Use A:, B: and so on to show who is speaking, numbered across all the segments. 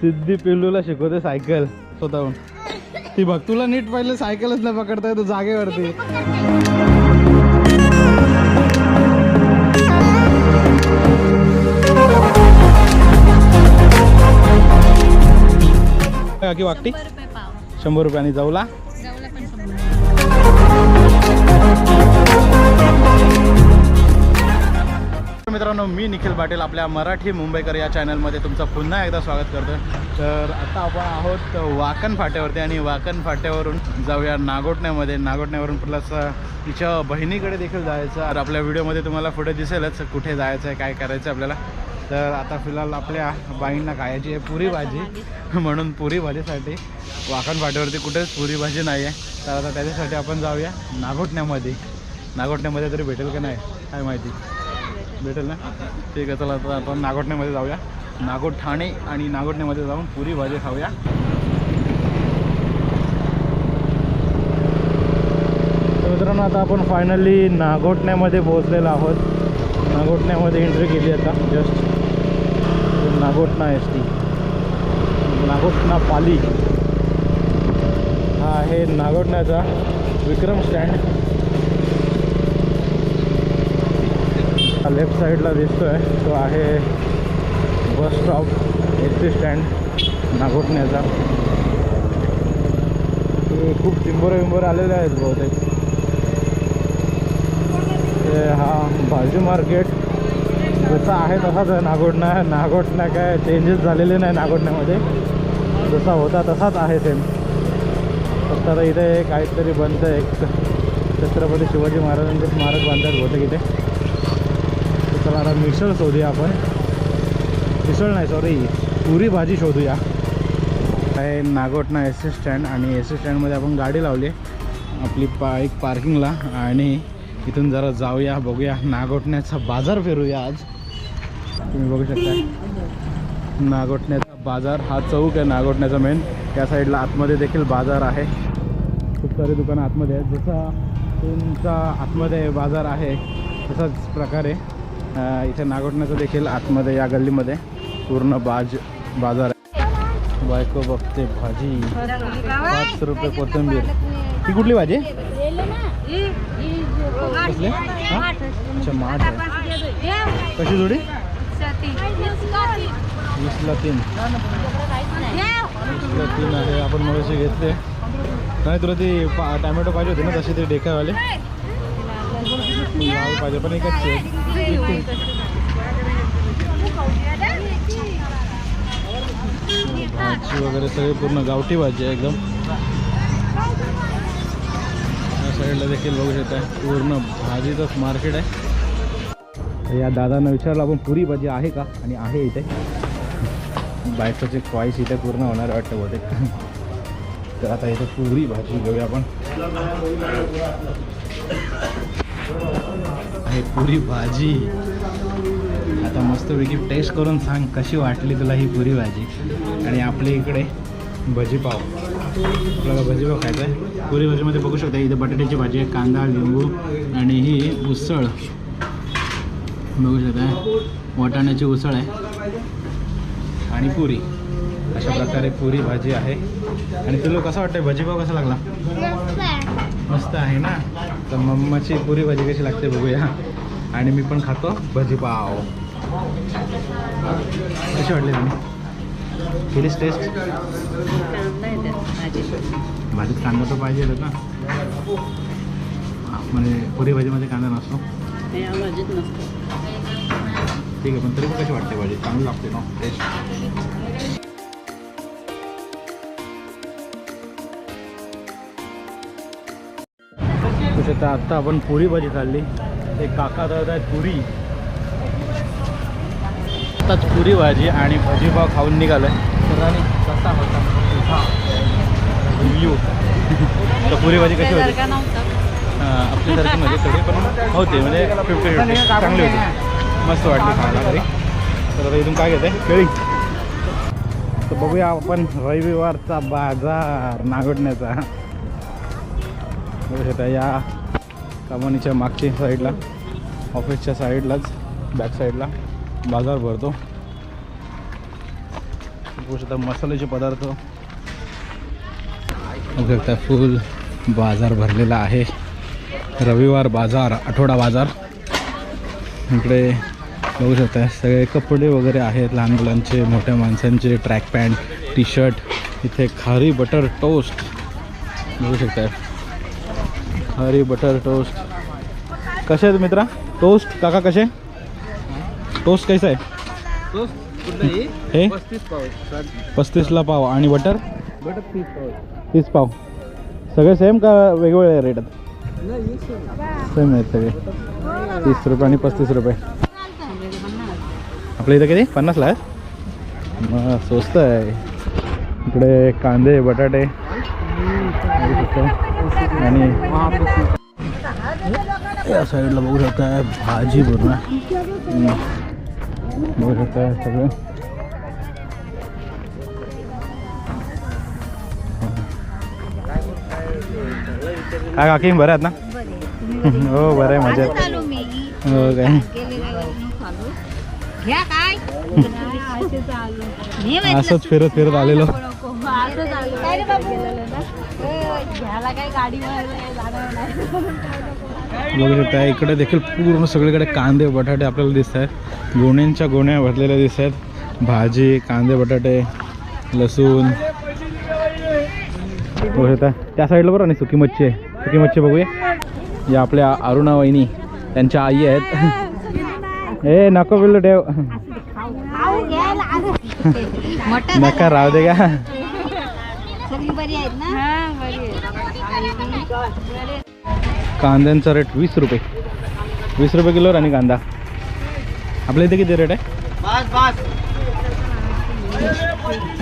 A: सिद्धी पिल्लूला शिकवते सायकल स्वतःहून. ती बघ तुला नीट पहिले सायकलच नाही पकडता येतो जागेवरती. की
B: पाव.
A: शंभर रुपयाने जाऊला. मित्रांनो मी निखिल पाटील आपल्या मराठी मुंबईकर या चॅनलमध्ये तुमचं पुन्हा एकदा स्वागत करतो तर आता आपण आहोत वाकण फाट्यावरती आणि वाकण फाट्यावरून जाऊया नागोटण्यामध्ये. नागोटण्यावरून प्लस तिच्या बहिणीकडे देखील जायचं तर आपल्या व्हिडिओमध्ये तुम्हाला पुढे दिसेलच कुठे जायचं आहे काय करायचं आहे आपल्याला. तर आता फिलहाल आपल्या बाईंना खायची आहे पुरी भाजी. म्हणून पुरी भाजीसाठी वाकण फाट्यावरती कुठेच पुरी भाजी नाही आहे तर आता त्याच्यासाठी आपण जाऊया नागोटण्यामध्ये. नागोटण्यामध्ये तरी भेटेल का नाही काय माहिती. भेटेल ना? ठीक आहे चला आता आपण नागोठण्यामध्ये जाऊया. नागोठ ठाणे आणि नागोठण्यामध्ये जाऊन पुरी भाजी खाऊया. तर मित्रांनो आता आपण फायनली नागोठण्यामध्ये पोहोचलेलो आहोत. नागोठण्यामध्ये एंट्री केली आता just Nagothane S T Nagothane Pali. हा आहे नागोठण्याचा विक्रम स्टँड लेफ्ट साईडला दिसतोय. तो आहे bus stop S T stand नागोठण्याचा ते खूप चिंबोरे विंबोरे आलेले आहेत बहुतेक. ते हा भाजी मार्केट जसा आहे तसाच आहे नागोठणा नागोठणा काय चेंजेस झालेले नाही नागोठण्यामध्ये जसा होता तसाच आहे सेम फक्त आता इथे काहीतरी बनतं एक छत्रपती शिवाजी महाराजांचे स्मारक बांधतात बहुतेक इथे. चला आता मिसळ शोधूया आपण. मिसळ नाही सॉरी पुरी भाजी शोधूया. आहे नागोटणा एस एस स्टँड आणि एस एस स्टँडमध्ये आपण गाडी लावली आपली पा एक पार्किंगला आणि इथून जरा जाऊया बघूया. नागोटण्याचा बाजार फिरूया आज. तुम्ही बघू शकता. नागोटण्याचा बाजार हा चौक आहे नागोटण्याचा मेन त्या साईडला आतमध्ये देखील बाजार आहे. खूप सारे दुकानं आतमध्ये आहेत. जसा तुमचा आतमध्ये बाजार आहे तसाच प्रकारे. इथे नागोटण्याचं देखील आतमध्ये या गल्लीमध्ये पूर्ण बाज बाजार आहे. बायको बघते भाजी. पाच रुपये कोथिंबीर. ही कुठली भाजी? अच्छा माठ कशी जोडी? वीसला तीन. वीसला तीन आहे. आपण मग घेतले. नाही तुला ती पा टॅमॅटो पाहिजे होते ना तशी ते डेकावाले? लाल पाहिजे पण एकच भाजी वगैरे सगळे पूर्ण गावठी भाजी आहे एकदम. या साईडला देखील बघू शकता पूर्ण भाजीचंच मार्केट आहे. या दादांना विचारलं आपण पुरी भाजी आहे का? आणि आहे इथे. बायकोची ख्वाईश इथे पूर्ण होणार वाटतं बहुतेक. तर आता इथे पुरी भाजी घेऊया आपण. आहे पुरी भाजी. आता मस्तपैकी टेस्ट करून सांग कशी वाटली तुला ही पुरी भाजी. आणि आपल्या इकडे भजीपाव. आपल्याला भजीपाव खायचा आहे. पुरी भाजीमध्ये बघू शकता इथे बटाट्याची भाजी आहे कांदा लिंबू आणि ही उसळ. बघू शकता. वाटाण्याची उसळ आहे. आणि पुरी. अशा प्रकारे पुरी भाजी आहे. आणि तुला कसं वाटतं भजीपाव कसा लागला? मस्त आहे ना? तर मम्माची पुरी भाजी कशी लागते बघूया. आणि मी पण खातो भजीपाव. कशी वाटली तुम्ही केलीस टेस्ट भाजीत कांदा तर पाहिजे ना. म्हणजे पुरी भाजीमध्ये कांदा नसतो. ठीक आहे पण तरी पण कशी वाटते भाजी? चांगली लागते ना टेस्ट शकता आत्ता आपण पुरी भाजी खाल्ली. एक काका दळत आहेत पुरी. आत्ताच पुरी भाजी आणि भाजीपाव खाऊन निघालोय. तर आणि कसा होता? हा. रिव्ह्यू तर पुरी भाजी कशी होती? आपल्यासारखी म्हणजे थोडी पण होते म्हणजे फिफ्टी फिफ्टी चांगली होती. मस्त वाटली खायला तरी तर आता इथून काय घेते केळी. तर बघूया आपण रविवारचा बाजार नागोडण्याचा बघू शकता या कमानीच्या मागच्या साईडला ऑफिसच्या साईडलाच बॅक साईडला बाजार भरतो. बघू शकता मसाल्याचे पदार्थ. बघू शकता फुल बाजार भरलेला आहे. रविवार बाजार आठवडा बाजार. इकडे बघू शकता सगळे कपडे वगैरे आहेत लहान मुलांचे मोठ्या माणसांचे ट्रॅक पॅन्ट टी शर्ट इथे खारी बटर टोस्ट बघू शकता. खारी बटर टोस्ट. कसे आहेत मित्रा? टोस्ट? काका कसे? टोस्ट कैसा आहे? हे? पस्तीसला पाव. आणि बटर? तीस पाव सगळे सेम का वेगवेगळे रेट आहेत? सेम आहेत सगळे. तीस रुपये आणि पस्तीस रुपये. आपल्या इथं किती? पन्नासला आहे मग स्वस्त आहे. इकडे कांदे बटाटे. बघू शकता. आणि या साईडला बघू शकता भाजी पूर्ण. बघू शकता सगळं. काय काकी बरं आहेत ना? हो बरं आहे मजेत.
B: आलो मी
A: हो काय? असंच फिरत फिरत आलेलो बघू शकता इकडे देखील पूर्ण सगळीकडे कांदे बटाटे आपल्याला दिसत आहेत. गोण्यांच्या गोण्या भरलेल्या दिसत आहेत. भाजी कांदे बटाटे लसूण. बघू शकता त्या साईडला बरं आणि सुकी मच्छी आहे. सुकी मच्छी बघूया. या आपल्या अरुणा वहिनी त्यांच्या आई आहेत. ए नको बिल्लू ठेव.
B: मटन
A: नका राहू दे का
B: सगळी बरी आहेत ना बरी
A: कांद्यांचा रेट वीस रुपये. वीस रुपये किलो आणि कांदा. आपल्या इथे किती रेट आहे?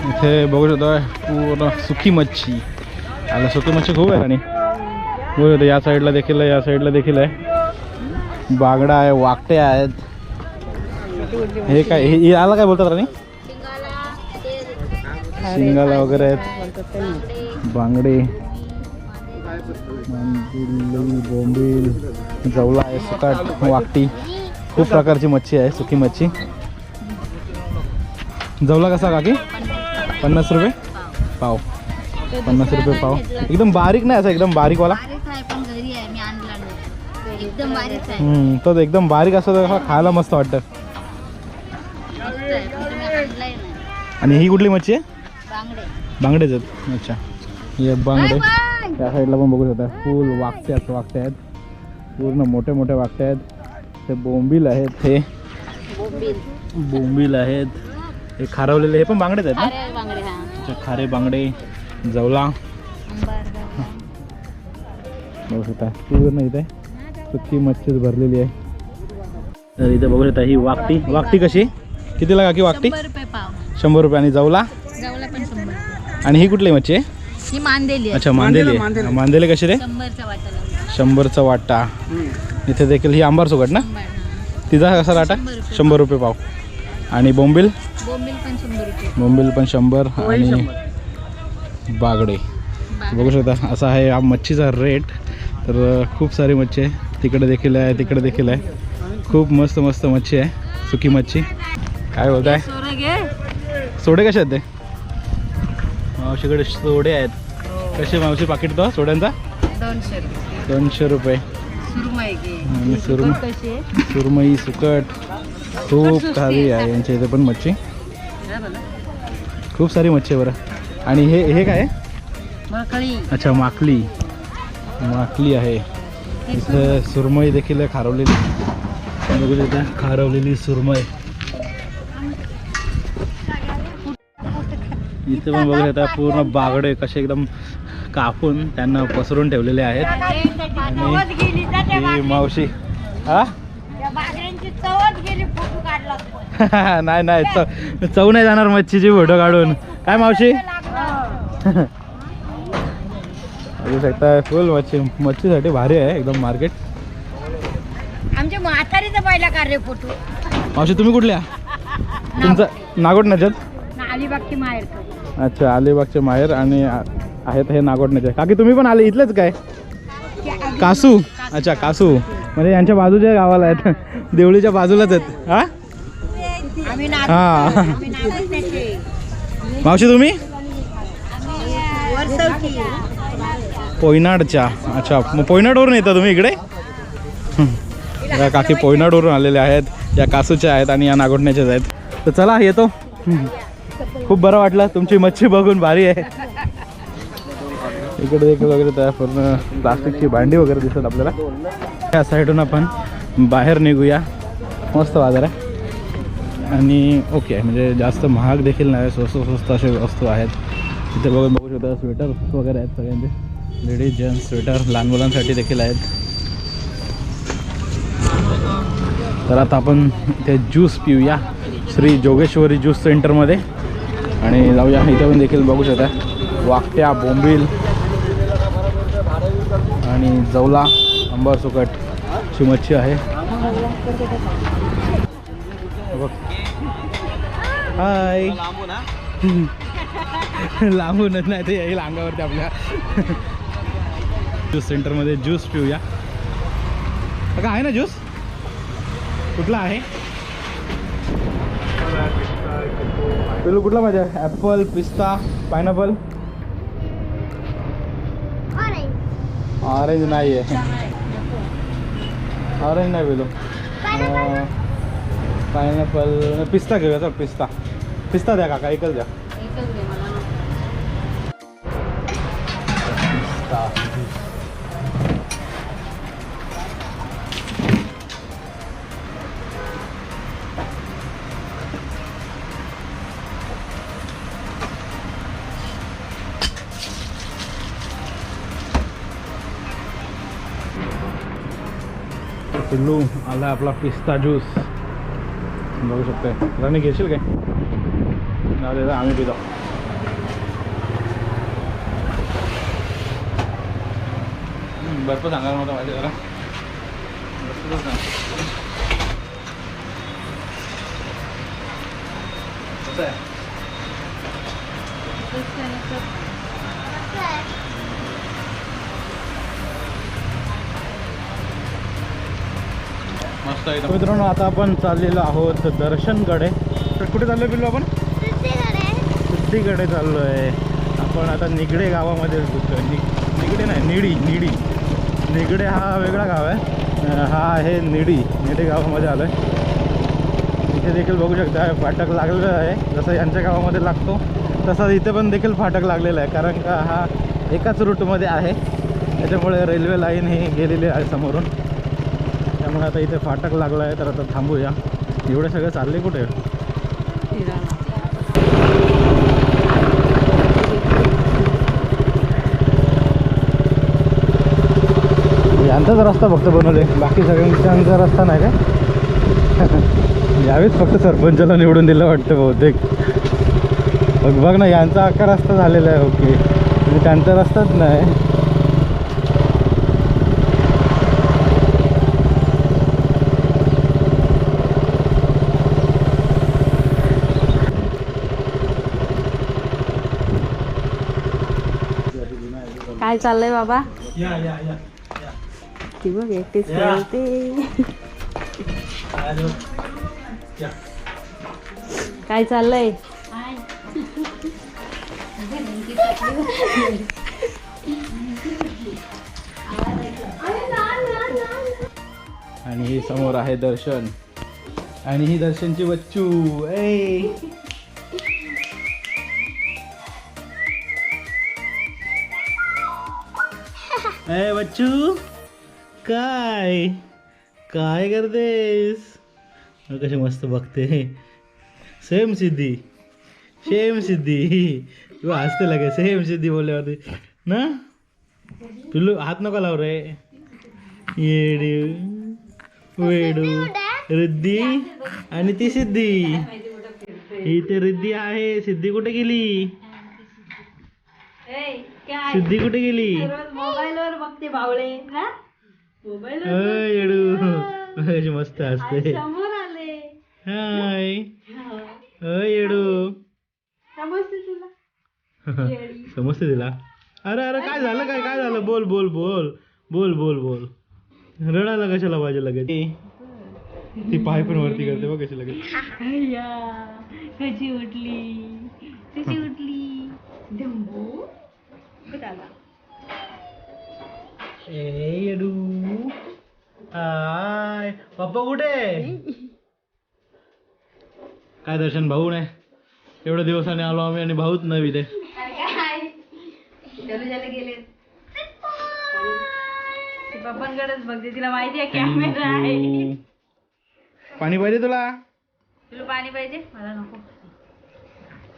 A: इथे बघू शकतो पूर्ण सुकी मच्छी. आला सुकी मच्छी खूप आहे आणि बघू शकतो या साईडला देखील आहे या साईडला देखील आहे. बागडा आहे वाकटे आहेत. हे काय हे हे याला काय बोलतात राणी? शिंगाला वगैरे आहेत. बांगडे. बोंबील जवला आहे सुकाट वाकटी. खूप प्रकारची मच्छी आहे सुकी मच्छी. जवला कसा काकी? पन्नास रुपये? पाव. पन्नास रुपये पाव. एकदम बारीक नाही असं एकदम बारीकवाला तो एकदम बारीक असतो तर खायला मस्त वाटतं. आणि ही कुठली मच्छी आहे?
B: बांगडे.
A: बांगडेच आहेत. अच्छा. हे बांगडे. त्या साईडला पण बघू शकता. फुल आहेत वाकटे आहेत पूर्ण मोठे मोठे वाकटे आहेत ते बोंबील आहेत. हे.
B: बोंबील.
A: आहेत. हे खारवलेले हे पण बांगडेच आहेत ना?
B: अरे बांगडे हा.
A: अच्छा, खारे बांगडे जवला. बघू शकता पूर्ण इथे. सुकी मच्छीच भरलेली आहे. तर इथे बघू शकता ही वाकटी. वाकटी कशी? कितीला वाकटी?
B: शंभर रुपये पाव.
A: शंभर रुपये आणि जवला? आणि ही कुठली मच्छी आहे?
B: ही मांदेली आहे.
A: अच्छा मांदेली आहे. मांदेली कशी रे?
B: शंभरचा वाटा लावला
A: शंभरचा वाटा. इथे देखील ही आंबार सुकट ना?
B: शंभर हा.
A: तिचा कसा लाटा?
B: शंभर रुपये.
A: शंभर रुपये पाव. आणि बोंबील?
B: बोंबील पण शंभर रुपये.
A: बोंबील पण शंभर आणि बागडे. बघू शकता असा आहे हा मच्छीचा रेट. तर खूप सारी मच्छी आहे. तिकडे देखील आहे तिकडे देखील आहे. खूप मस्त मस्त मच्छी आहे. सुकी मच्छी. काय बोलताय?
B: सोरं घे.
A: सोडे कसे आहेत ते? मावशीकडे सोडे आहेत. कसे मावशी पाकिट तो सोड्यांचा?
B: दोनशे रुपये.
A: दोनशे रुपये.
B: सुरमई.
A: सुकट खूप खारी आहे. यांच्या इथे पण मच्छी. खूप सारी मच्छी आहे बरं. आणि हे हे काय अच्छा माकली माकली आहे. इथं सुरमई देखील खारवलेली बघू खारवलेली सुरमई. इथे पण बघू आता पूर्ण बागडे कसे एकदम कापून त्यांना पसरून ठेवलेले आहेत. आणि ही मावशी. हा? नाही नाही चव चव नाही जाणार मच्छीची फोटो काढून. काय मावशी? बघू शकता फुल मच्छी मच्छीसाठी भारी आहे एकदम मार्केट
B: आमच्या म्हातारीचा पहिला कार्य फोटो.
A: मावशी तुम्ही कुठल्या? तुमचं नागोड नजत
B: अलिबागची माहेर.
A: अच्छा अलिबागचे माहेर आणि आहेत हे नागोडण्याचे काकी तुम्ही पण आले इथलेच काय? कासू. अच्छा कासू. म्हणजे यांच्या बाजूच्या गावाला आहेत. देवळीच्या बाजूलाच आहेत. हा? हा. मावशी तुम्ही? पोयनाडच्या अच्छा मग पोयनाडवरून येता तुम्ही इकडे? या काकी पोयनाडवरून आलेल्या आहेत या कासूच्या आहेत आणि या नागोटण्याच्याच आहेत. तर चला येतो. खूप बरं वाटलं. तुमची मच्छी बघून भारी आहे. इकडे देखील वगैरे त्या पूर्ण प्लास्टिकची भांडी वगैरे दिसत आपल्याला. त्या साईडून आपण बाहेर निघूया. मस्त बाजार आहे. आणि ओके म्हणजे जास्त महाग देखील नाही स्वस्त स्वस्त असे वस्तू आहेत. तिथे बघून बघू शकता स्वेटर वगैरे आहेत सगळ्यांचे. लेडीज जेंट्स स्वेटर लहान मुलांसाठी देखील आहेत. तर आता आपण ते ज्यूस पिऊया. श्री जोगेश्वरी ज्यूस सेंटरमध्ये. आणि जाऊया. इथं पण देखील बघू शकता. वाकट्या बोंबील आणि जवला अंबर सुकट अशी मच्छी आहे. बघ. हाय. लांबूनच नाही ते येईल अंगावरती आपल्या. ज्यूस सेंटरमध्ये ज्यूस पिऊया. का आहे ना ज्यूस? कुठला आहे? पिलू कुठला पाहिजे? ॲपल पिस्ता पायनॅपल ऑरेंज नाही आहे ऑरेंज नाही पिलू पायनॅपल पिस्ता घेऊया चल पिस्ता. पिस्ता द्या काका एकच द्या. पिस्ता. पिल्लू आला आपला पिस्ता ज्यूस बघू शकतोय. राणी घेशील काय? जाऊ दे आम्ही पितो. हम्म, भरपूर सांगायला नव्हतं माझ्या जरा. भरपूरच सांग. कसं आहे? मस्त आहे मित्रांनो आता आपण चाललेलो आहोत दर्शनकडे. तर कुठे चाललोय बिल्लू आपण? सिद्धीकडे चाललो आहे आपण आता निगडे गावामध्ये घुसतोय नि निगडे नाही निडी निडी. निगडे हा वेगळा गाव आहे. हा आहे निडी. निडी गावामध्ये आलो आहे इथे देखील बघू शकता फाटक लागलेलं आहे. जसं यांच्या गावामध्ये लागतो तसा इथे पण देखील फाटक लागलेला आहे. कारण का हा एकाच रूटमध्ये आहे. त्याच्यामुळे रेल्वे लाईन ही गेलेली आहे समोरून. आता इथे फाटक लागला आहे तर आता थांबूया. एवढे सगळे चालले कुठे? यांचाच रस्ता फक्त बनवले. बाकी सगळ्यांचा रस्ता नाही का? यावेळेस फक्त सरपंचाला निवडून दिलं वाटतं बहुतेक. बघ बघ ना यांचा अख्खा रस्ता झालेला आहे ओके. म्हणजे त्यांचा रस्ताच नाही.
C: काय चाललंय बाबा?
A: या या या
C: ती बघ एकटीच. खेळते. काय चाललंय?
A: आणि ही समोर आहे दर्शन. आणि ही दर्शनची बच्चू. ए ए बच्चू? काय? काय करतेस? कसे कशी मस्त बघते. सेम सिद्धी. सेम सिद्धी. तू हसते लगे सेम सिद्धी बोलल्यावरती ना? पिल्लू हात नको लाव रे. येडू वेडू रिद्धी आणि ती सिद्धी. इथे रिद्धी आहे. सिद्धी कुठे गेली? सिद्धी कुठे गेली?
C: मोबाईल वर बघते बावळे मोबाईल
A: येडू. कशी मस्त असते
C: समोर आले.
A: हाय. येडू.
C: समजते तुला?
A: समजते तिला? अरे अरे काय झालं काय? काय झालं? बोल बोल बोल. बोल बोल बोल. रडायला कशाला पाहिजे लगेच? ती पाय पण वरती करते बघ कशी लगेच.
C: कशी उठली?
B: तुझी उठली?
C: धंबू कुठं आला
A: ए येडू। हाय पप्पा कुठे? काय दर्शन भाऊ नाही एवढ्या दिवसाने आलो आम्ही आणि भाऊच
C: गेले. ती पप्पांकडेच बघते तिला माहिती आहे कॅमेरा आहे.
A: पाणी पाहिजे तुला?
C: तुला पाणी पाहिजे? मला नको.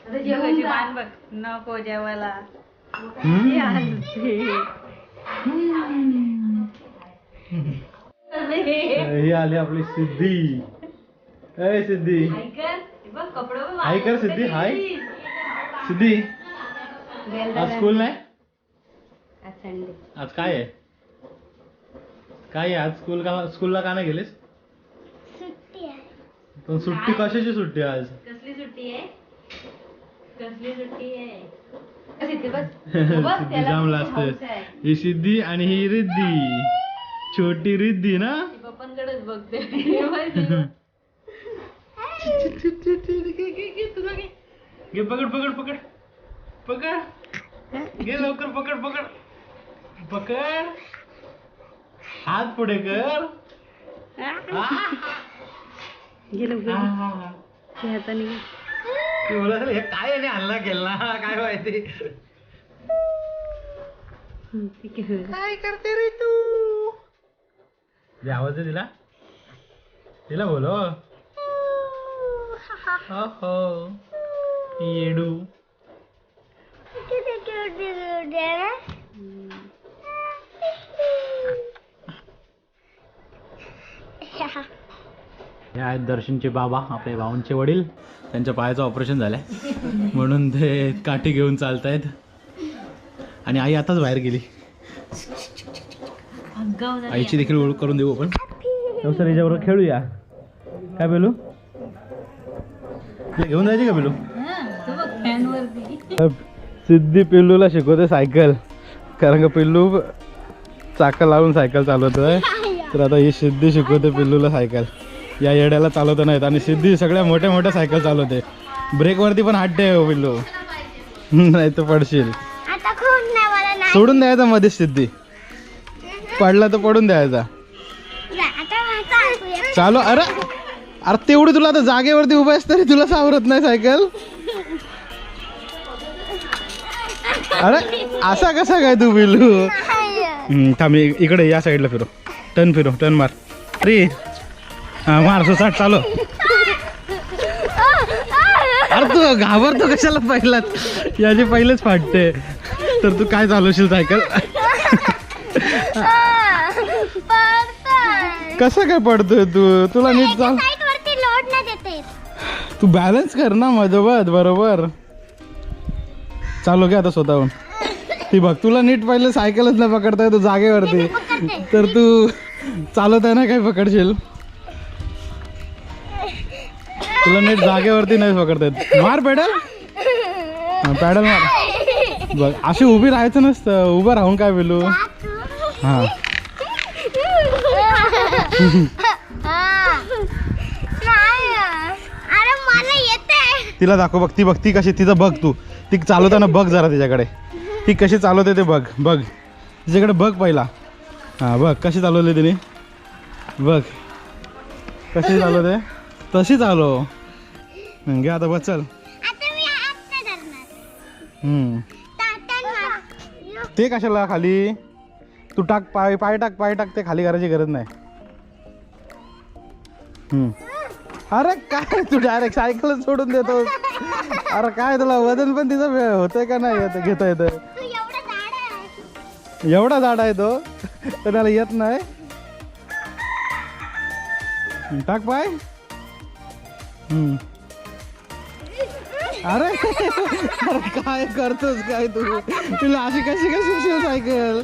C: आता जेवायची मान बघ. नको जेवायला.
A: ही आली आपली सिद्धी. ए सिद्धी. हाय कर सिद्धी हाय. सिद्धी आज स्कूल नाही?
C: आज
A: काय आहे? काय आहे? आज स्कूल का स्कूलला का नाही गेलेस? पण सुट्टी कशाची सुट्टी आहे आज?
C: कसली सुट्टी आहे? कसली सुट्टी आहे?
A: ही सिद्धी आणि ही रिद्धी. छोटी रिद्धी ना?
C: पप्पांकडेच बघते.
A: घे पकड पकड पकड. पकड. घे लवकर पकड पकड. पकड. हात पुढे कर. हा, हा, हा.
C: ते हाताने.
A: हे काय याने हल्ला केला? काय माहिती? काय करते रे तू? जे आवाज आहे तिला. तिला बोलो हो हो. येडू. हे आहेत दर्शनचे बाबा आपले भावांचे वडील. त्यांच्या पायाचं ऑपरेशन झालंय. म्हणून ते काठी घेऊन चालतायत. आणि आई आताच बाहेर गेली. आईची देखील ओळख करून देऊ आपण. सर याच्याबरोबर खेळूया. काय बेलू तुला घेऊन जायची का बेलू सिद्धी पिल्लूला शिकवते सायकल. कारण का पिल्लू चाकं लावून सायकल चालवतोय. तर आता ही सिद्धी शिकवते पिल्लूला सायकल. या येड्याला चालवता नाहीत. आणि सिद्धी सगळ्या मोठ्या मोठ्या सायकल चालवते. ब्रेकवरती पण हात ठेव पिल्लू. नाही तर पडशील. सोडून द्यायचा मध्ये सिद्धी. पडला तर पडून द्यायचा. चालू अरे अरे तेवढी तुला आता जागेवरती उभा आहेस तरी तुला सावरत नाही सायकल अरे असा कसा काय तू बिलू हम्म, थांब इकडे या साईडला फिरो. टर्न फिरो टर्न मार. अरे हा मार सुसाट चालू अरे तू घाबरतो कशाला पहिलाच याची पहिलेच फाटते. तर तू काय चालवशील सायकल? कसं काय पडतोय तू? तुला नीट चाल. तू बॅलन्स कर ना मधोमध बरोबर? चालू घे आता स्वतःहून. ती बघ तुला नीट पहिले सायकलच नाही पकडता येतो जागेवरती. तर तू चालत आहे ना काय पकडशील? तुला नीट जागेवरती नाही पकडतात मार पॅडल. पॅडल मार. बघ अशी उभी राहायचं नसतं. उभं राहून काय बोलू? हा. तिला दाखव बघ ती बघ ती कशी तिचं बघ तू. ती चालवताना बघ जरा तिच्याकडे. ती कशी चालवते ते बघ बघ. तिच्याकडे बघ पहिला. हां बघ कशी चालवली तिने. बघ. कशी चालवते? तशी चालव हं, घे आता बस चल.
B: आता मी हात नाही धरणार.
A: हम्म.
B: ताटण मार.
A: ते कशाला खाली? तू टाक पाय पाय टाक पाय टाक ते खाली करायची गरज नाही. अरे काय तू डायरेक्ट सायकल सोडून देतो अरे काय तुला वजन पण तिचं होतंय का नाही? येत घेता येतं
B: तू एवढं झाड आहे.
A: तो. तर त्याला येत नाही. टाक पाय. अरे अरे काय करतोस काय तू? तुला अशी कशी काय शिकशील सायकल?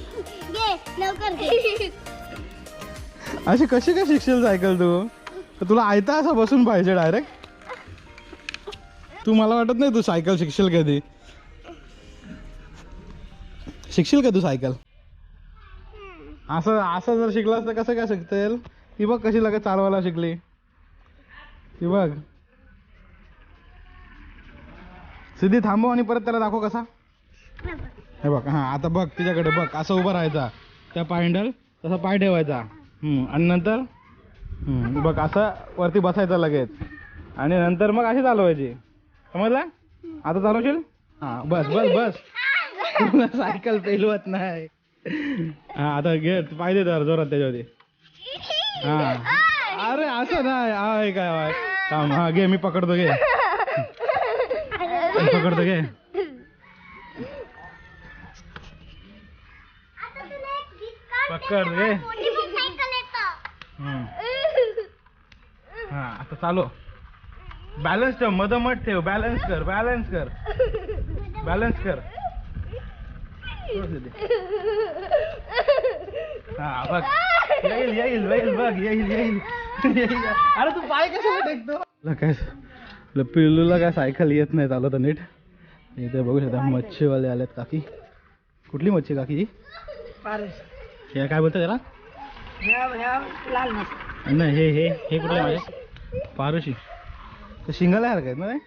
A: अशी कशी काय शिकशील सायकल तू? तुला आयता असं बसून पाहिजे डायरेक्ट तू मला वाटत नाही तू सायकल शिकशील कधी. शिकशील का तू सायकल? असं असं जर शिकलास तर कसं काय शिकतेल? ती बघ कशी लगेच चालवायला शिकली. ती बघ. सिद्धी थांबव आणि परत त्याला दाखव कसा. हे बघ हां आता बघ तिच्याकडे बघ असं उभं राहायचा. त्या पायंडल तसा पाय ठेवायचा. आणि नंतर बघ असं वरती बसायचं लगेच. आणि नंतर मग अशी चालवायची. समजला? आता चालवशील? हां बस बस बस. तुला सायकल पेलवत नाही. हां आता घे पाहिजे जरा जोरात त्याच्यावरती. हां. अरे असं नाही. काय थांब हा घे मी पकडतो घे. मी पकडतो घे पकड हम्म. हा आता चालू. बॅलन्स ठेव मधोमध ठेव. बॅलन्स कर बॅलन्स कर. बॅलन्स कर. हा बघ. येईल येईल येईल बघ येईल येईल. अरे तू पाय कशाला टेकतो? तुला काय पिल्लूला काय सायकल येत नाही चालवता नीट. इथे बघू शकता मच्छीवाले आलेत काकी. कुठली मच्छी काकी ही? हे काय बोलतात त्याला? नाही हे हे हे कुठले माझे पारुशी. ते शिंगाला आहेत ना ते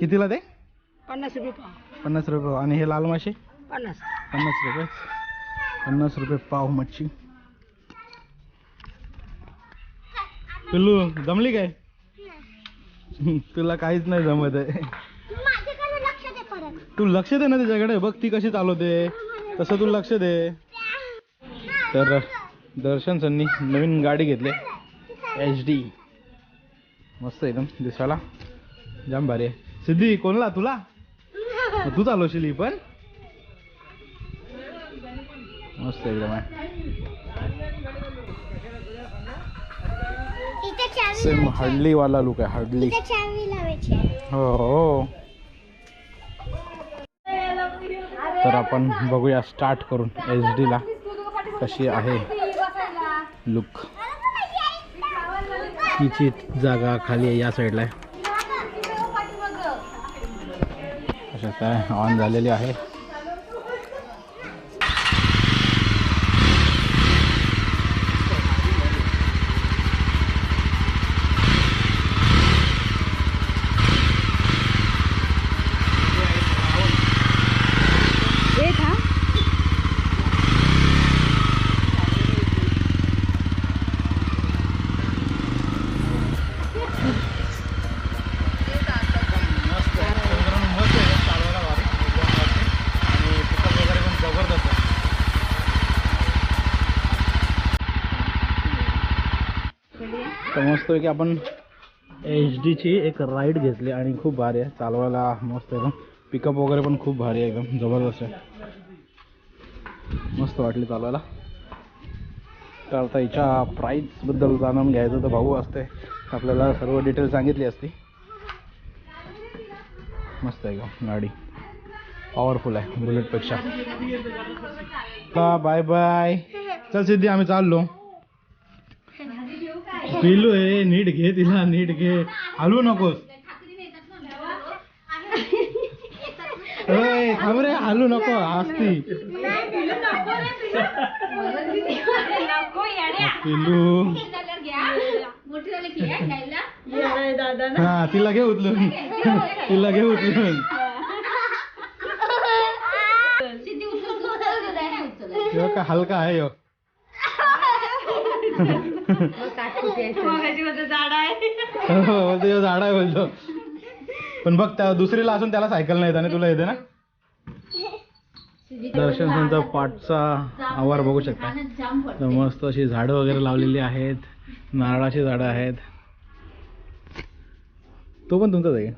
A: कितीला ते?
C: पन्नास रुपये पाव.
A: पन्नास रुपये आणि हे लाल मासे?
C: पन्नास.
A: पन्नास रुपये. पन्नास रुपये पाव मच्छी. पिल्लू जमली काय? तुला काहीच नाही जमत आहे. तू लक्ष दे ना त्याच्याकडे बघ ती कशी चालवते. तसं तू लक्ष दे. तर दर्शन सन्नी नवीन गाडी घेतली. H D. मस्त एकदम दिसायला. जाम भारी आहे. सिद्धी कोणला? तुला? तू चालवशील ही पण? मस्त एकदम आहे. सेम हडली वाला लुक आहे हडली हो हो. तर आपण बघूया स्टार्ट करून एच डीला कशी आहे लुक तिची जागा खाली आहे या साईडला आहे. अशा काय ऑन झालेली आहे
C: एक हा
A: तर आहे की आपण एच डीची एक राईड घेतली आणि खूप भारी आहे. चालवायला मस्त एकदम. पिकअप वगैरे पण खूप भारी आहे एकदम. जबरदस्त आहे. मस्त वाटली चालवायला. तर आता हिच्या प्राईजबद्दल जाणून घ्यायचं तर भाऊ असते. आपल्याला सर्व डिटेल सांगितली असती. मस्त आहे का गाडी. पॉवरफुल आहे. बुलेटपेक्षा बाय बाय चल सिद्धी आम्ही चाललो. पिलू आहे नीट घे तिला नीट घे. हलवू नकोस. ओय, थांब रे हलू नको असती पिलू हा तिला घे उचलून. तिला घे उचलून. हलका आहे ह्यो
C: झाड आहे.
A: हो बोलतो ह्यो झाड आहे बोलतो. पण बघ त्या दुसरीला असून त्याला सायकल नाही येत आणि तुला येते ना? दर्शन संचा पाठचा आवार बघू शकता. तर मस्त अशी झाडं वगैरे लावलेली आहेत. नारळाची झाडं आहेत. तो पण तुमचाच आहे?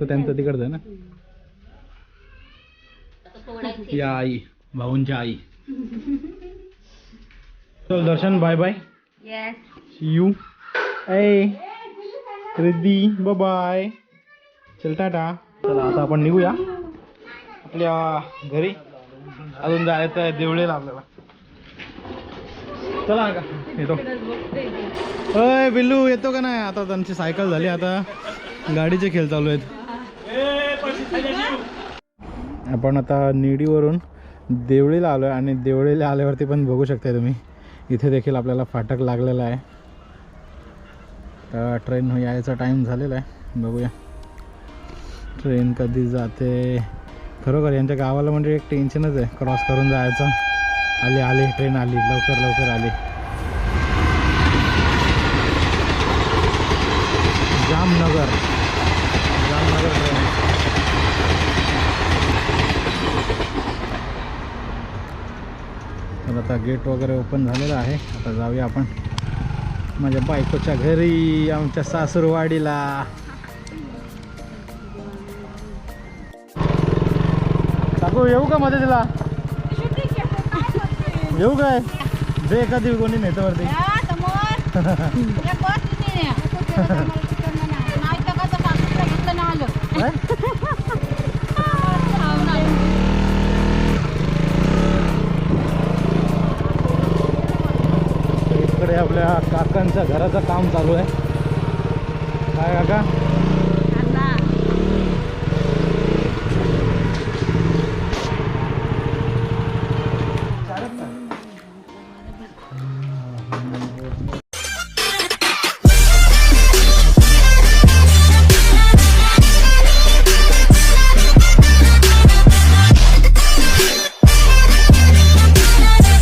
A: तो त्यांचा तिकडचा आहे ना? या आई भाऊंच्या आई. चल Darshan bye bye
C: yes
A: you A Riddhi bye चल टाटा चला आता आपण निघूया. आपल्या घरी. अजून जायचं आहे देवळेला आपल्याला. चला का येतो. अय बिल्लू येतो का नाही? आता त्यांची सायकल झाली. आता गाडीचे खेळ चालू आहेत. आपण आता निडीवरून देवळीला आलो आहे आणि देवळीला आल्यावरती पण बघू शकताय तुम्ही. इथे देखील आपल्याला फाटक लागलेला आहे. तर ट्रेन यायचा टाईम झालेला आहे. बघूया. ट्रेन कधी जाते? खरोखर यांच्या गावाला म्हणजे एक टेन्शनच आहे. क्रॉस करून जायचं. आली आली ट्रेन आली. लवकर लवकर आली. जामनगर जामनगर ट्रेन तर आता गेट वगैरे ओपन झालेलं आहे. आता जाऊया आपण. माझ्या बायकोच्या घरी आमच्या सासूरवाडीला. टाकू येऊ का मध्ये तिला? येऊ काय दे एखादी कोणी नेतं वरती काय? इकडे आपल्या काकांच्या घराचं काम चालू आहे. काय काका?